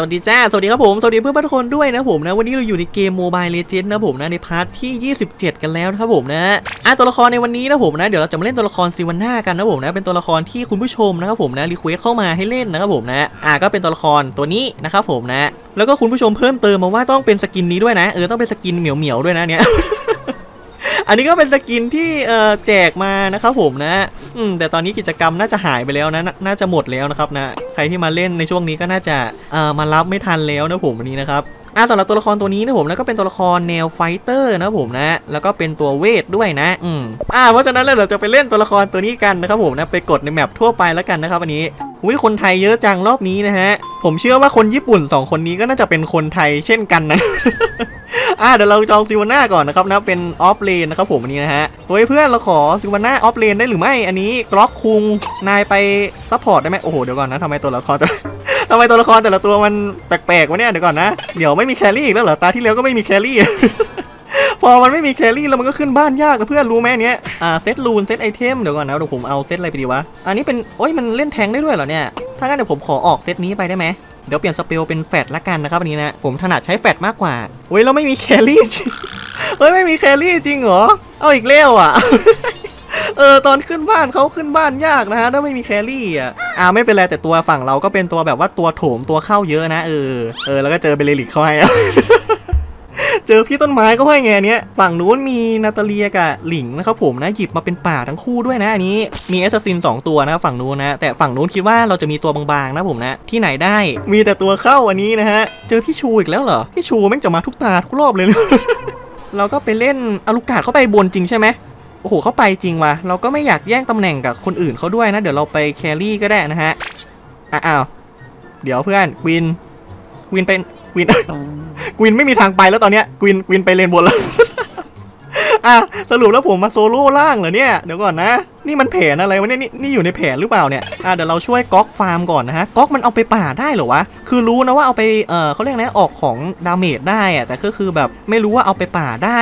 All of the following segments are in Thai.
สวัสดีจ้า สวัสดีครับผม สวัสดีเพื่อนๆทุกคนด้วยนะผมนะ วันนี้เราอยู่ในเกม Mobile Legends นะผมนะ ในพาร์ทที่ 27 กันแล้วนะครับผมนะอะตัวละครในวันนี้นะผมนะ เดี๋ยวเราจะมาเล่นตัวละครซิวันน่ากันนะผมนะ เป็นตัวละครที่คุณผู้ชมนะครับผมนะ รีเควสเข้ามาให้เล่นนะครับผมนะ อะก็เป็นตัวละครตัวนี้นะครับผมนะ แล้วก็คุณผู้ชมเพิ่มเติมมาว่าต้องเป็นสกินนี้ด้วยนะ เออ ต้องเป็นสกินเหมียวเหมียวๆด้วยนะเนี่ย อันนี้ก็เป็นสกินที่เอ่อแจกมานะครับผมนะอืมแต่ตอนนี้กิจกรรมน่าจะหายไปแล้วนะนาน่าจะหมดแล้วนะครับนะใครที่มาเล่นในช่วงนี้ก็น่าจะเอ่อมารับไม่ทันแล้วนะผมวันนี้นะครับ อ่าสำหรับตัวละครตัวนี้นะผมนะก็เป็นตัวละครแนวไฟเตอร์นะผมนะแล้วก็เป็นตัวเวทด้วยนะอืมอ่าเพราะฉะนั้นเราจะไปเล่นตัวละครตัวนี้กันนะครับผมนะไปกดในแมปทั่วไปแล้วกันนะครับอันนี้วิคนไทยเยอะจังรอบนี้นะฮะ ผมเชื่อว่าคนญี่ปุ่นสองคนนี้ก็น่าจะเป็นคนไทยเช่นกันนะอ่าเดี๋ยวเราจองซิวาน่าก่อนนะครับนะเป็นออฟเลนนะครับผมอันนี้นะฮะเฮ้ยเพื่อนเราขอซิวาน่าออฟเลนได้หรือไม่อันนี้กล็อกคุงนายไปซัพพอร์ตได้ไหมโอ้โหเดี๋ยวก่อนนะทำไมตัวละครแต่ ทำไมตัวละครแต่ละตัวมันแปลกๆวะเนี่ยเดี๋ยวก่อนนะ เดี๋ยวไม่มีแครี่อีกแล้วเหรอตาที่แล้วก็ไม่มีแครี่ พอมันไม่มีแครี่แล้วมันก็ขึ้นบ้านยากนะเพื่อนรู้ไหมเนี้ยอ่าเซตรูนเซตไอเทมเดี๋ยวก่อนนะเดี๋ยวผมเอาเซตอะไรไปดีวะอันนี้เป็นโอ้ยมันเล่นแทงได้ด้วยเหรอเนี่ยถ้างั้นเดี๋ยวผมขอออกเซตนี้ไปได้ไหมเดี๋ยวเปลี่ยนสเปลเป็นแฟดละกันนะครับอันนี้นะผมถนัดใช้แฟดมากกว่าเฮ้ยเราไม่มีแครี่จริงเฮ้ยไม่มีแครี่จริงเหรอเอาอีกแล้วอะ เออตอนขึ้นบ้านเขาขึ้นบ้านยากนะฮะถ้าไม่มีแครี่อะอ่าไม่เป็นไรแต่ตัวฝั่งเราก็เป็นตัวแบบว่าตัวโถมตัวเข้าเยอะนะเออเออแล้วก็เจอเบลลิกเข้าให้เจอพี่ต้นไม้ก็ให้ไงเนี้ยฝั่งนู้นมีนาตาเลียกับหลิงนะครับผมนะหยิบมาเป็นป่าทั้งคู่ด้วยนะอันนี้มีแอสซัสซินสองตัวนะฝั่งนู้นนะแต่ฝั่งนู้นคิดว่าเราจะมีตัวบางๆนะผมนะที่ไหนได้ มีแต่ตัวเข้าอันนี้นะฮะเจอพี่ชูอีกแล้วเหรอพี่ชูแม่งจะมาทุกตาทุกรอบเลยเราก็ไปเล่นอลูกาดเข้าไปบนจริงใช่ไหม โอ้โหเข้าไปจริงว่ะเราก็ไม่อยากแย่งตำแหน่งกับคนอื่นเขาด้วยนะ เดี๋ยวเราไปแครี่ก็ได้นะฮะอ้าวเดี๋ยวเพื่อนกวินกวินเป็นกวินกวินไม่มีทางไปแล้วตอนเนี้ยกวินกวินไปเลนบนแล้วอะสรุปแล้วผมมาโซโล่ล่างเหรอเนี่ยเดี๋ยวก่อนนะ นี่มันแผนอะไรวะเนี่ยนี่นี่อยู่ในแผนหรือเปล่าเนี่ยอะเดี๋ยวเราช่วยก๊อกฟาร์มก่อนนะฮะก๊อกมันเอาไปป่าได้เหรอวะคือรู้นะว่าเอาไปเออเขาเรียกนะออกของดาเมจได้อะแต่ก็คือแบบไม่รู้ว่าเอาไปป่าได้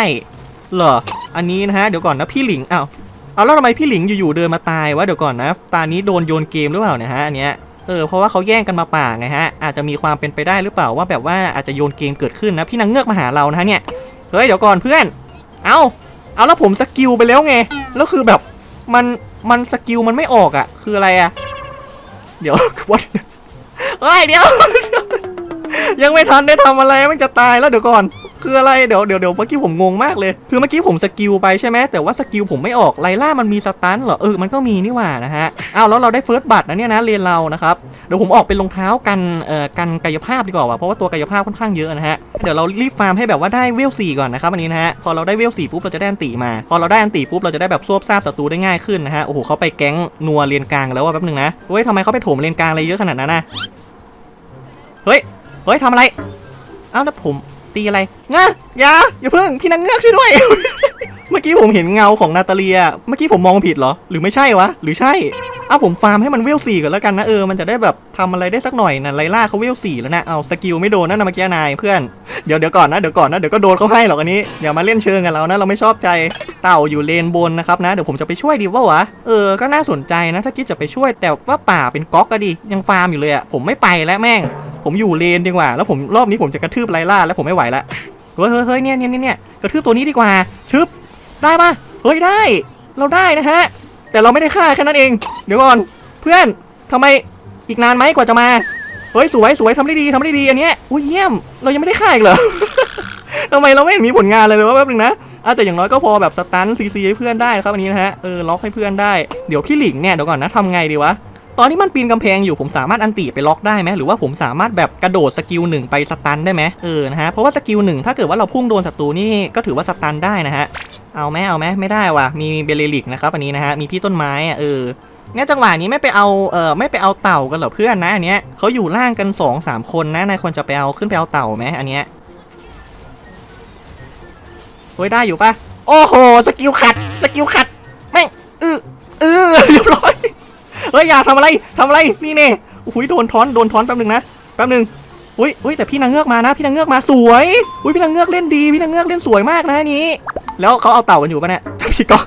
เหรอ อันนี้นะฮะ เดี๋ยวก่อนนะพี่หลิงอ้าวเอาแล้วทำไมพี่หลิงอยู่ๆเดินมาตายวะเดี๋ยวก่อนนะ ตานี้โดนโยนเกมหรือเปล่าเนี่ยฮะอันเนี้ยเออเพราะว่าเขาแย่งกันมาป่าไงฮะอาจจะมีความเป็นไปได้หรือเปล่าว่าแบบว่าอาจจะโยนเกมเกิดขึ้นนะพี่นางเงือกมาหาเรานะฮะเนี่ยเฮ้ยเดี๋ยวก่อนเพื่อน เอาเอาแล้วผมสกิลไปแล้วไงแล้วคือแบบมันมันสกิลมันไม่ออกอะ่ะ คืออะไรอะ่ะ เดี๋ยววัดเฮ้ยเดี๋ยว ยังไม่ทันได้ทำอะไรมันจะตายแล้วเดี๋ยวก่อน คืออะไรเดี๋ยวเดี๋ยวเดี๋ยวเมื่อกี้ผมงงมากเลย คือเมื่อกี้ผมสกิลไปใช่ไหมแต่ว่าสกิลผมไม่ออกไลล่ามันมีสตันเหรอเออมันก็มีนี่หว่านะฮะอ้าวแล้วเราได้เฟิร์สบัตรนะเนี่ยนะเรียนเรานะครับเดี๋ยวผมออกเป็นรองเท้ากันเอ่อกันกายภาพดีกว่าว่ะเพราะว่าตัวกายภาพค่อนข้างเยอะนะฮะเดี๋ยวเรารีบฟาร์มให้แบบว่าได้เวลสี่ก่อนนะครับอันนี้นะฮะพอเราได้เวลสี่ปุ๊บเราจะได้อันตีมา พอเราได้อันตีปุ๊บเราจะได้แบบซวบซาบศัตรูได้ง่ายขึ้นนะฮะโอ้โหเขาไปแก๊งนัวเรียนกลางแล้วว่าแป๊บนึงนะเฮ้ยทำไมเขาไปโถมเรียนกลางอะไรเยอะขนาดนั้นนะ เฮ้ยทำอะไร เอ้าแล้วผมตีอะไรงะอย่าอย่าเพิ่งพี่นางเงือกช่วยด้วย เมื่อกี้ผมเห็นเงาของนาตาเลีย เมื่อกี้ผมมองผิดเหรอ หรือไม่ใช่วะ หรือใช่เอาผมฟาร์มให้มันเวลสี่ก่อนแล้วกันนะเออ มันจะได้แบบทำอะไรได้สักหน่อยนะไลล่าเขาเวลสี่แล้วนะ เอาสกิลไม่โดนนั่นะเมื่อกี้นายเพื่อน เดี๋ยวเดี๋ยวก่อนนะเดี๋ยวก่อนนะเดี๋ยวก็โดนเขาให้หรอกอันนี้อย่ามาเล่นเชิงกันเรานะเราไม่ชอบใจเต่าอยู่เลนบนนะครับนะเดี๋ยวผมจะไปช่วยดีว่าวะเออก็น่าสนใจนะถ้าคิดจะไปช่วยแต่ว่าป่าเป็นก๊อกก็ดียังฟาร์มอยู่เลยอะผมไม่ไปแล้วแม่ง ผมอยู่เลนดีกว่า แล้วผมรอบนี้ผมจะกระทืบไลล่าแล้วผมไม่ไหวละเฮ้ยเฮ้ยเฮ้ยเนี่ยเนี่ยเนี่ยกระทืบตัวนี้ดีกว่า ชึบ ได้ปะเฮ้ยได้ เราได้นะฮะ แต่เราไม่ได้ฆ่าแค่นั้นเอง เดี๋ยวก่อน เพื่อนทำไมอีกนานไหมกว่าจะมา เฮ้ยสวยสวยทำได้ดีทำได้ดีอันเนี้ยอุ้ยเยี่ยม เรายังไม่ได้ฆ่าอีกเหรอทำไมเราไม่มีผลงานเลยเลยวะแป๊บนึงนะอะแต่อย่างน้อยก็พอแบบสตันซีซีให้เพื่อนได้นะครับอันนี้นะฮะ เออล็อกให้เพื่อนได้ เดี๋ยวพี่หลิงเนี่ยเดี๋ยวก่อนนะทำไงดีวะ ตอนที่มันปีนกำแพงอยู่ผมสามารถอันติไปล็อกได้ไหมหรือว่าผมสามารถแบบกระโดดสกิลหนึ่งไปสตันได้ไหมเออนะฮะเพราะว่าสกิลหนึ่งถ้าเกิดว่าเราพุ่งโดนศัตรูนี่ก็ถือว่าสตันได้นะฮะเอาไหมเอาไหมไม่ได้ว่ะมีเบลลิกนะครับอันนี้นะฮะมีพี่ต้นไม้อะเออเนี่ยจังหวะนี้ไม่ไปเอาเออไม่ไปเอาเต่ากันเหรอเพื่อนนะอันเนี้ยเขาอยู่ล่างกัน2อสามคนนะนายควรจะไปเอาขึ้นไปเอาเต่าไหมอันเนี้ยเฮ้ยได้อยู่ปะโอ้โหสกิลขัดสกิลขัดแม่งเออเออเรียบร้อย เฮ้ยอย่าทำอะไรทำอะไรนี่เน่โอ้ยโดนท้อนโดนท้อนแป๊บหนึ่งนะแป๊บหนึ่งอุ้ยอุ้ยแต่พี่นางเงือกมานะ พี่นางเงือกมาสวยอุ้ยพี่นางเงือกเล่นดี พี่นางเงือกเล่นสวยมากนะนี้ แล้วเขาเอาเต่ากันอยู่ปะเนี่ยพี่ก๊อก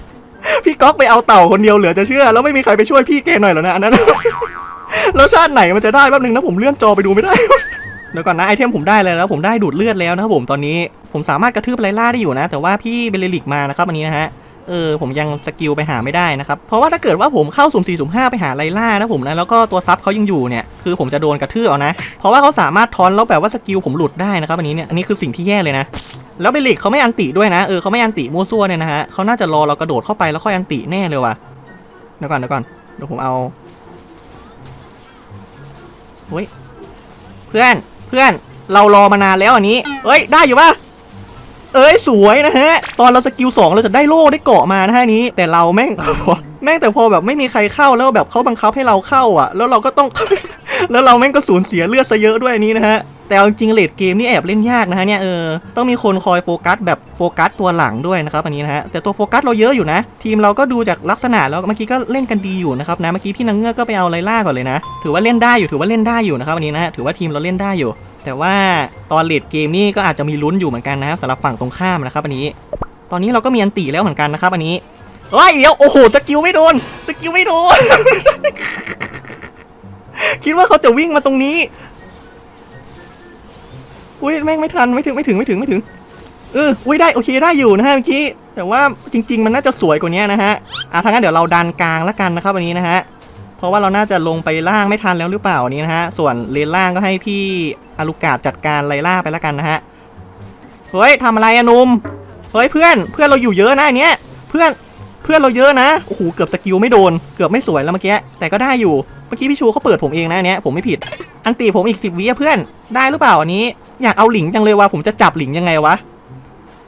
พี่ก๊อกไปเอาเต่าคนเดียวเหลือจะเชื่อแล้วไม่มีใครไปช่วยพี่แกหน่อยหรอนะอันนั้นแล้วชาติไหนมันจะได้แป๊บนึงนะผมเลื่อนจอไปดูไม่ได้เดี๋ยวก่อนนะไอเทมผมได้เลยแล้วผมได้ดูดเลือดแล้วนะครับผมตอนนี้ผมสามารถกระทืบไลล่าได้อยู่นะ แต่ว่าพี่เบลลิกมานะครับอันนี้นะฮะ เออผมยังสกิลไปหาไม่ได้นะครับ เพราะว่าถ้าเกิดว่าผมเข้าสุ่มสี่สุ่มห้าไปหาไลล่านะผมนะแล้วก็ตัวซับเขายังอยู่เนี่ยคือผมจะโดนกระทืบเอานะ เพราะว่าเขาสามารถทอนแล้วแบบว่าสกิลผมหลุดได้นะครับอันนี้เนี่ยอันนี้คือสิ่งที่แย่เลยนะแล้วเบลิกเขาไม่อันติด้วยนะเออเขาไม่อันติมั่วซั่วเนี่ยนะฮะเขาน่าจะรอเรากระโดดเข้าไปแล้วค่อยอันติแน่เลยว่ะเดี๋ยวก่อนเดี๋ยวก่อนเดี๋ยวผมเอาเฮ้ยเพื่อนเพื่อนเรารอมานานแล้วอันนี้เอ้ยได้อยู่ปะ เอ้ยสวยนะฮะ ตอนเราสกิลสองเราจะได้โล่ได้เกาะมานะฮะนี้ แต่เราแม่ง แม่งแต่พอแบบไม่มีใครเข้าแล้วแบบเขาบังคับให้เราเข้าอะ แล้วเราก็ต้อง แล้วเราแม่งก็สูญเสียเลือดซะเยอะด้วยนี้นะฮะแต่เอาจริงเลดเกมนี่แอบเล่นยากนะฮะเนี่ยเออต้องมีคนคอยโฟกัสแบบโฟกัสตัวหลังด้วยนะครับอันนี้นะฮะแต่ตัวโฟกัสเราเยอะอยู่นะ ทีมเราก็ดูจากลักษณะแล้วเมื่อกี้ก็เล่นกันดีอยู่นะครับนะเมื่อกี้พี่นางเงือกก็ไปเอาไลล่าก่อนเลยนะ ถือว่าเล่นได้อยู่ถือว่าเล่นได้อยู่นะครับอันนี้นะฮะถือว่าทีมเราเล่นได้อยู่ แต่ว่าตอนเลดเกมนี่ก็อาจจะมีลุ้นอยู่เหมือนกันนะครับสำหรับฝั่งตรงข้ามนะครับอันนี้ ตอนนี้เราก็มีอันตีแล้วเหมือนกันนะครับอันนี้เฮ้ยเดี๋ยวโอ้โหสกิลไม่โดนสกิลไม่โดน คิดว่าเขาจะวิ่งมาตรงนี้อุ้ยแม่งไม่ทันไม่ถึงไม่ถึงไม่ถึงไม่ถึงเอออุ้ยได้โอเคได้อยู่นะฮะเมื่อกี้แต่ว่าจริง ๆ มันน่าจะสวยกว่านี้นะฮะอะทางนั้นเดี๋ยวเราดันกลางแล้วกันนะครับวันนี้นะฮะ เพราะว่าเราน่าจะลงไปล่างไม่ทันแล้วหรือเปล่าอันนี้นะฮะ ส่วนเลนล่างก็ให้พี่อารุกาดจัดการไลล่าไปแล้วกันนะฮะ เฮ้ยทำอะไรอะนุ่ม เฮ้ยเพื่อนเพื่อนเราอยู่เยอะนะอันเนี้ยเพื่อนเพื่อนเราเยอะนะ โอ้โหเกือบสกิลไม่โดน เกือบไม่สวยแล้วเมื่อกี้ แต่ก็ได้อยู่ เมื่อกี้พี่ชูเขาเปิดผมเองนะอันเนี้ยผมไม่ผิด อันตีผมอีกสิบวิอะเพื่อน ได้หรือเปล่าอันนี้ อยากเอาหลิงจังเลยว่าผมจะจับหลิงยังไงวะ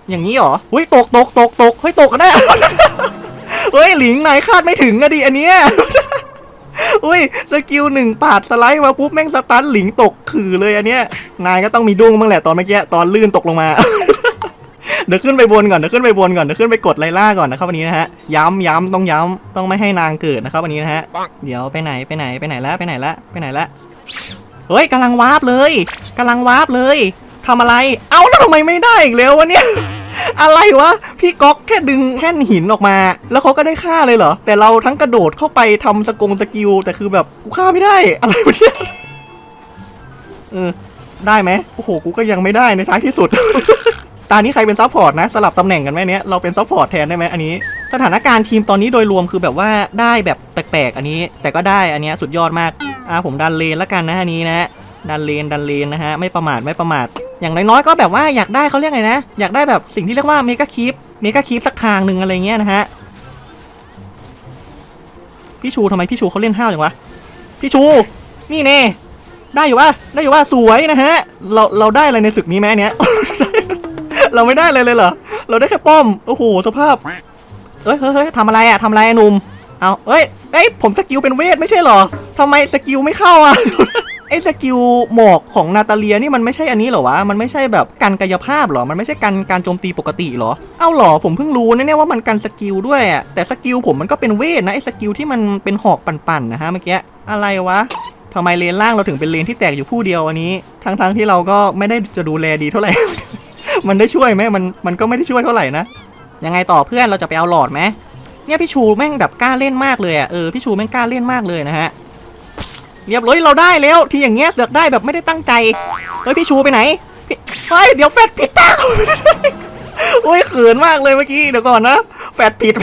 อย่างนี้เหรอ เฮ้ยตกตกตกตกเฮ้ยตกกันได้เฮ้ยหลิงนายคาดไม่ถึงอะดิอันเนี้ย อุ้ยสกิลหนึ่งปาดสไลด์มาปุ๊บแม่งสตันหลิงตกคือเลยอันเนี้ย นายก็ต้องมีดุ้งบ้างแหละตอนเมื่อกี้ตอนลื่นตกลงมา เดี๋ยวขึ้นไปบนก่อนเดี๋ยวขึ้นไปบนก่อนเดี๋ยวขึ้นไปกดไลล่าก่อนนะครับวันนี้นะฮะ ย้ำย้ำต้องย้ำต้องไม่ให้นางเกิดนะครับวันนี้นะฮะ เดี๋ยวไปไหนไปไหนไปไหนแล้วไปไหนละไปไหนละเฮ้ยกำลังวาร์ปเลยกำลังวาร์ปเลยทำอะไร เอาแล้วทำไมไม่ได้อีกแล้ววะเนี่ย อะไรวะ พี่ก๊อกแค่ดึงแท่นหินออกมา แล้วเขาก็ได้ฆ่าเลยเหรอ แต่เราทั้งกระโดดเข้าไปทำสกงสกิล แต่คือแบบกูฆ่าไม่ได้ อะไรวะเนี่ยเออได้ไหมโอ้โห กูก็ยังไม่ได้ในท้ายที่สุด ตานี้ใครเป็นซัพพอร์ตนะ สลับตำแหน่งกันไหมเนี้ย เราเป็นซัพพอร์ตแทนได้ไหมอันนี้ สถานการณ์ทีมตอนนี้โดยรวมคือแบบว่าได้แบบแปลกๆ อันนี้ แต่ก็ได้อันเนี้ยสุดยอดมาก อ่าผมดันเลนล้วกันนะอันนี้นะดันเลนดันเลนนะฮะ ไม่ประมาทไม่ประมาท อย่างน้อยๆก็แบบว่าอยากได้เขาเรียกไงนะ อยากได้แบบสิ่งที่เรียกว่าเมกะคีปเมกะคีปสักทางหนึ่งอะไรเงี้ยนะฮะพี่ชูทำไมพี่ชูเขาเล่นห้าวจังวะพี่ชู นี่เน่ได้อยู่ปะได้อยู่ปะสวยนะฮะ เราเราได้อะไรในศึกนี้ไหมอันเนี้ยเราไม่ได้เลยเลยเหรอเราได้แค่ป้อมโอ้โหสภาพเอ้ยเฮ้ยเฮ้ยทำอะไรอะทำอะไรอะหนุ่มเอาเอ้ยเอ้ยผมสกิลเป็นเวทไม่ใช่เหรอทำไมสกิลไม่เข้าอะ ไอ้สกิลหมอกของนาตาเลียนี่มันไม่ใช่อันนี้เหรอวะ มันไม่ใช่แบบการกายภาพเหรอ มันไม่ใช่การการโจมตีปกติเหรอ เอ้าเหรอ ผมเพิ่งรู้นะเนี่ยว่ามันกันสกิลด้วยอะแต่สกิลผมมันก็เป็นเวทนะไอ้สกิลที่มันเป็นหอกปั่นๆนะฮะเมื่อกี้ อะไรวะทำไมเลนล่างเราถึงเป็นเลนที่แตกอยู่ผู้เดียวอันนี้ ทั้งๆที่เราก็ไม่ได้จะดูแลดีเท่าไหร่ มันได้ช่วยไหมมันมันก็ไม่ได้ช่วยเท่าไหร่นะ ยังไงต่อเพื่อนเราจะไปเอาหลอดไหมเนี่ยพี่ชูแม่งแบบกล้าเล่นมากเลยอะ เออพี่ชูแม่งกล้าเล่นมากเลยนะฮะ เรียบร้อยเราได้แล้วที่อย่างเงี้ยเสือกได้แบบไม่ได้ตั้งใจเฮ้ยพี่ชูไปไหนเฮ้ยเดี๋ยวแฟดผิดตาโอ้ยเขินมากเลยเมื่อกี้เดี๋ยวก่อนนะแฟดผิด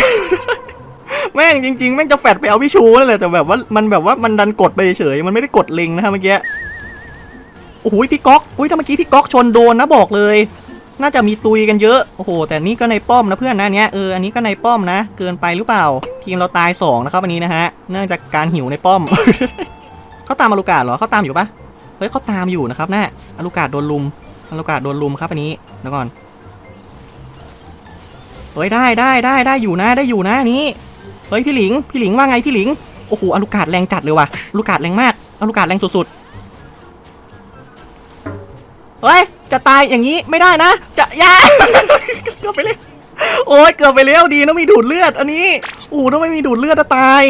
แม่งจริงๆแม่งจะแฟดไปเอาพี่ชูนั่นแหละแต่แบบว่ามันแบบว่ามันดันกดไปเฉยมันไม่ได้กดเล็งนะฮะเมื่อกี้โอ้โหพี่ก๊อกอุ้ยถ้าเมื่อกี้พี่ก๊อกชนโดนนะบอกเลย น่าจะมีตุยกันเยอะโอ้โห แต่นี่ก็ในป้อมนะเพื่อนนะเนี้ยเอออันนี้ก็ในป้อมนะ เกินไปหรือเปล่า ทีมเราตายสองนะครับอันนี้นะฮะเนื่องจากการหิวในป้อม เขาตามอลูกาศเหรอเขาตามอยู่ปะเฮ้ยเขาตามอยู่นะครับแนะอลูกาศโดนลุมอลูกาศโดนลุมครับอันนี้เดี๋ยวก่อนเฮ้ยได้ได้ได้ได้อยู่นะได้อยู่นะอันนี้เฮ้ยพี่หลิงพี่หลิงว่าไงพี่หลิงโอ้โหอลูกาศแรงจัดเลยว่ะอลูกาศแรงมากอลูกาศแรงสุดๆเฮ้ยจะตายอย่างนี้ไม่ได้นะ จะยาเกือบไปเลยโอ้ยเกือบไปแล้วดีนะมีดูดเลือดอันนี้โอ้โหถ้าไม่มีดูดเลือดจะตาย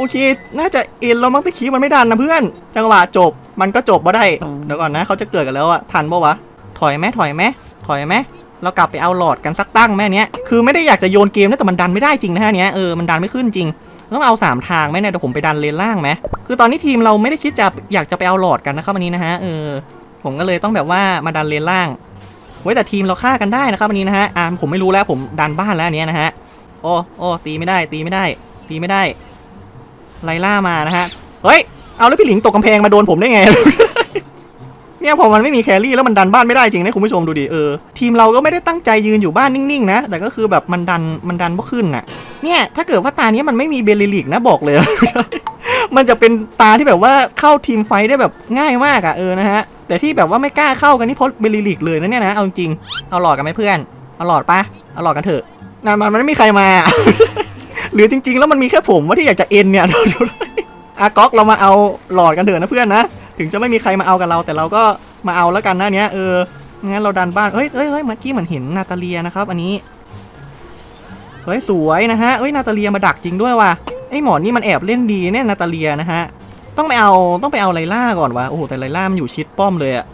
โอเค น่าจะเอ็นเรามั้งตะคีมันไม่ดันนะเพื่อน จังหวะจบ มันก็จบมาได้ เดี๋ยวก่อนนะเขาจะเกิดกันแล้วอะทันปะวะ ถอยไหมถอยไหมถอยไหมเรากลับไปเอาหลอดกันสักตั้งแม่เนี้ย คือไม่ได้อยากจะโยนเกมนะแต่มันดันไม่ได้จริงนะฮะเนี้ย เออ มันดันไม่ขึ้นจริง ต้องเอาสามทางไหมเนี่ยเดี๋ยวผมไปดันเลนล่างไหมคือตอนนี้ทีมเราไม่ได้คิดจะอยากจะไปเอาหลอดกันนะครับวันนี้นะฮะ เออ ผมก็เลยต้องแบบว่ามาดันเลนล่างเว้แต่ทีมเราฆ่ากันได้นะครับอันนี้นะฮะ อ่าผมไม่รู้แล้วผมดันบ้านแล้วเนี้ยนะฮะ โอ้โอ้ตีไม่ได้ ตีไม่ได้ ตีไม่ได้ ไล่ล่ามานะฮะ เฮ้ย เอาแล้วพี่หลิงตกกำแพงมาโดนผมได้ไง เนี่ยพอมันไม่มีแครี่แล้วมันดันบ้านไม่ได้จริงนะคุณผู้ชมดูดิ เออ ทีมเราก็ไม่ได้ตั้งใจยืนอยู่บ้านนิ่งๆนะ แต่ก็คือแบบมันดันมันดันบ่ขึ้นน่ะ เนี่ยถ้าเกิดว่าตานี้มันไม่มีเบลลิลิกนะบอกเลย มันจะเป็นตาที่แบบว่าเข้าทีมไฟได้แบบง่ายมากอะเออนะฮะ แต่ที่แบบว่าไม่กล้าเข้ากันนี่เพราะเบลลิลิกเลยนะเนี่ยนะ เอาจริง เอาหลอดกันไหมเพื่อน เอาหลอดปะเอาหลอดกันเถอะนั่นมันมันไม่มีใครมา หรือจริง ๆ แล้วมันมีแค่ผมว่าที่อยากจะเอ็นเนี่ยอาก๊อกเรามาเอาหลอดกันเถอะนะเพื่อนนะ ถึงจะไม่มีใครมาเอากับเรา แต่เราก็มาเอาแล้วกันนะเนี้ยเอองั้นเราดันบ้านเฮ้ยเฮ้ยเฮ้ยเมื่อกี้เหมือนเห็นนาตาเลียนะครับ อันนี้เฮ้ยสวยนะฮะเฮ้ยนาตาเลียมาดักจริงด้วยว่ะไอหมอนี่มันแอบเล่นดีเนี่ยนาตาเลียนะฮะต้องไปเอาต้องไปเอาไลล่าก่อนวะโอ้โหแต่ไลล่ามันอยู่ชิดป้อมเลยอะ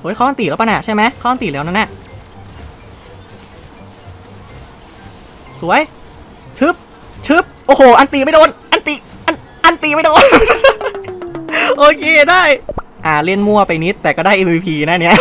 เฮ้ยเขาอันตีแล้วปะน่ะใช่ไหมเขาอันตีแล้วนั่นน่ะ สวย ชึบ ชึบ โอ้โห อันตีไม่โดน อันตี อัน อันตีไม่โดน โอเคได้ อ่าเล่นมั่วไปนิดแต่ก็ได้ MVP นะเนี่ย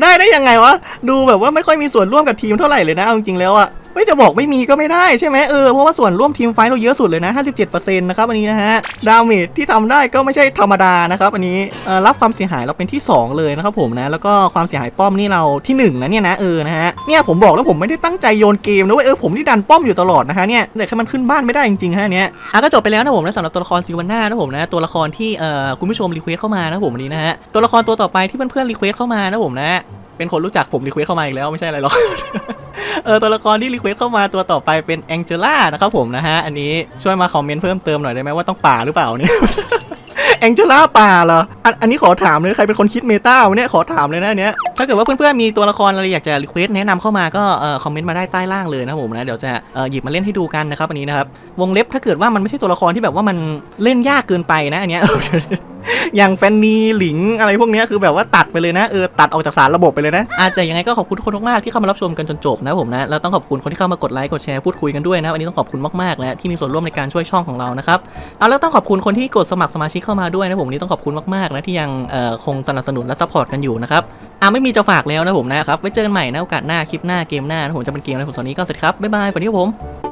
ได้ได้ยังไงวะ ดูแบบว่าไม่ค่อยมีส่วนร่วมกับทีมเท่าไหร่เลยนะเอาจริงๆแล้วอะ ไม่จะบอกไม่มีก็ไม่ได้ใช่ไหมเออเพราะว่าส่วนร่วมทีมไฟท์เราเยอะสุดเลยนะ 57%นะครับอันนี้นะฮะดาเมจที่ทำได้ก็ไม่ใช่ธรรมดานะครับอันนี้รับความเสียหายเราเป็นที่ 2 เลยนะครับผมนะแล้วก็ความเสียหายป้อมนี่เราที่1นะเนี่ยนะเออนะฮะเนี่ยผมบอกแล้วผมไม่ได้ตั้งใจโยนเกมนะเว้ยเออผมที่ดันป้อมอยู่ตลอดนะฮะเนี่ยแต่แค่มันขึ้นบ้านไม่ได้จริงๆฮะเนี่ยอะก็จบไปแล้วนะผมนะสำหรับตัวละครซิวันน่านะผมนะตัวละครที่เอ่อคุณผู้ชมรีเควสเข้ามานะผมวันนี้นะฮะตัวละครตัวต่อไปที่เพื่อนๆรีเควสเข้ามานะผมนะเป็นคนรู้จักผมรีเควสเข้ามาอีกแล้วไม่ใช่อะไรหรอก เออตัวละครที่รีเควสเข้ามาตัวต่อไปเป็นแองเจล่านะครับผมนะฮะ อันนี้ช่วยมาคอมเมนต์เพิ่มเติมหน่อยได้ไหมว่าต้องป่าหรือเปล่าเนี่ยแองเจล่าป่าเหรออันอันนี้ขอถามเลยใครเป็นคนคิดเมตาเนี่ยขอถามเลยนะเนี้ยถ้าเกิดว่าเพื่อนๆมีตัวละครอะไรอยากจะรีเควสแนะนำเข้ามาก็เอ่อคอมเมนต์มาได้ใต้ล่างเลยนะผมนะเดี๋ยวจะเอ่อหยิบมาเล่นให้ดูกันนะครับอันนี้นะครับวงเล็บถ้าเกิดว่ามันไม่ใช่ตัวละครที่แบบว่ามันเล่นยากเกินไปนะอันเนี้ย อย่างแฟนนีหลิงอะไรพวกนี้คือแบบว่าตัดไปเลยนะเออตัดออกจากสารระบบไปเลยนะอาแต่ยังไงก็ขอบคุณทุกคนมากๆที่เข้ามารับชมกันจนจบนะผมนะแล้วต้องขอบคุณคนที่เข้ามากดไลค์กดแชร์พูดคุยกันด้วยนะวันนี้ต้องขอบคุณมากๆนะที่มีส่วนร่วมในการช่วยช่องของเรานะครับเอาแล้วต้องขอบคุณคนที่กดสมัครสมาชิกเข้ามาด้วยนะผมนี่ต้องขอบคุณมากๆนะที่ยังเอ่อคงสนับสนุนและซัพพอร์ตกันอยู่นะครับอ่าไม่มีจะฝากแล้วนะผมนะครับไว้เจอกันใหม่นะโอกาสหน้าคลิปหน้าเกมหน้านะผมจะเป็นเกมอะไรผมตอนนี้ก็สวัสดีครับบ๊ายบายสวัสดีครับผม